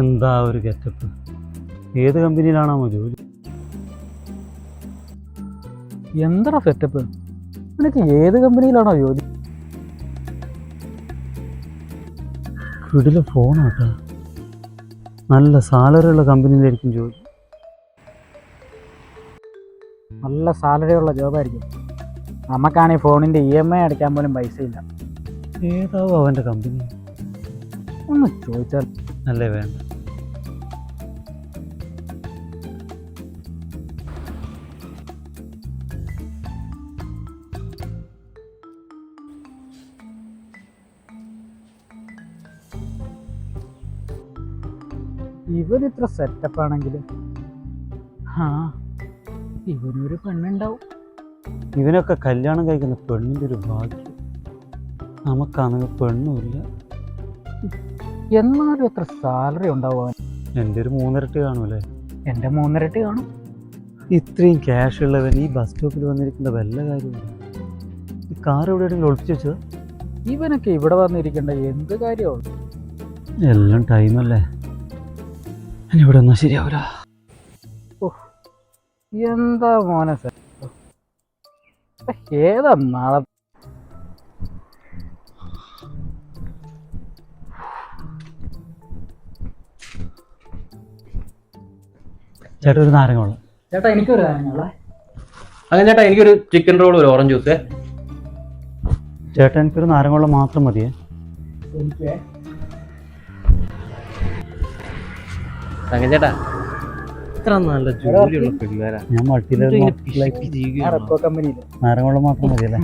എന്താ ഒരു ഗെറ്റപ്പ്? ഏത് കമ്പനിയിലാണാമോ ജോലി എന്താ സെറ്റപ്പ് നിനക്ക് ഏത് കമ്പനിയിലാണോ ജോലി? വീട്ടിൽ ഫോണാട്ടാ നല്ല സാലറി ഉള്ള കമ്പനിയിലായിരിക്കും ജോലി. നല്ല സാലറി ഉള്ള ജോബായിരിക്കും നമുക്കാണെങ്കിൽ ഫോണിന്റെ ഇ എം ഐ അടയ്ക്കാൻ പോലും പൈസ ഇല്ല. ഏതാവും അവന്റെ കമ്പനി? ഒന്ന് ചോദിച്ചാൽ അല്ലേ വേണ്ട. ഇവൻ ഇത്ര സെറ്റപ്പ് ആണെങ്കിലും? ആ ഇവനൊരു പെണ്ണുണ്ടാവും. ഇവനൊക്കെ കല്യാണം കഴിക്കുന്ന പെണ്ണിന്റെ ഒരു ഭാഗ്യം. നമുക്കാണെങ്കിൽ പെണ്ണുമില്ല. എന്നാലും എത്ര സാലറി ഉണ്ടാവും എന്റെ ഒരു മൂന്നിരട്ടി കാണൂലേ എന്റെ മൂന്നിരട്ടി കാണും. ഇത്രയും ക്യാഷ് ഉള്ളവൻ ഈ ബസ് സ്റ്റോപ്പിൽ വന്നിരിക്കുന്ന വല്ല കാര്യമില്ല ഈ കാർ എവിടെ എവിടെയെങ്കിലും ഒളിപ്പിച്ച് വെച്ചോ ഇവനൊക്കെ ഇവിടെ വന്നിരിക്കേണ്ട എന്ത് കാര്യമാണ്? എല്ലാം ടൈമല്ലേ ഇനി ഇവിടെ ഒന്നും ശരിയാവില്ല എന്താ മോനെ സെറ്റപ്പ് ഏതാ നാളെ? ചേട്ടാ ഒരു നാരങ്ങ വെള്ളം. ചേട്ടാ എനിക്കൊരു നാരങ്ങ അങ്ങനെ ചേട്ടാ എനിക്കൊരു ചിക്കൻ റോൾ ഒരു ഓറഞ്ച് ജ്യൂസ് ചേട്ടാ എനിക്കൊരു നാരങ്ങ വെള്ളം മാത്രം മതിയേ. എനിക്ക് അങ്ങനെ ചേട്ടാ ഇത്ര നല്ല ജോലിയുള്ള പിള്ളേരാ ഞാൻ മൾട്ടി ഇങ്ങനെ ലെവൽ പിശുക്കി ഞാൻ ജീവിക്കുകയാണോ? റെക്കോ കമ്പനിയിൽ നാരങ്ങ വെള്ളം മാത്രം മതിയല്ലേ?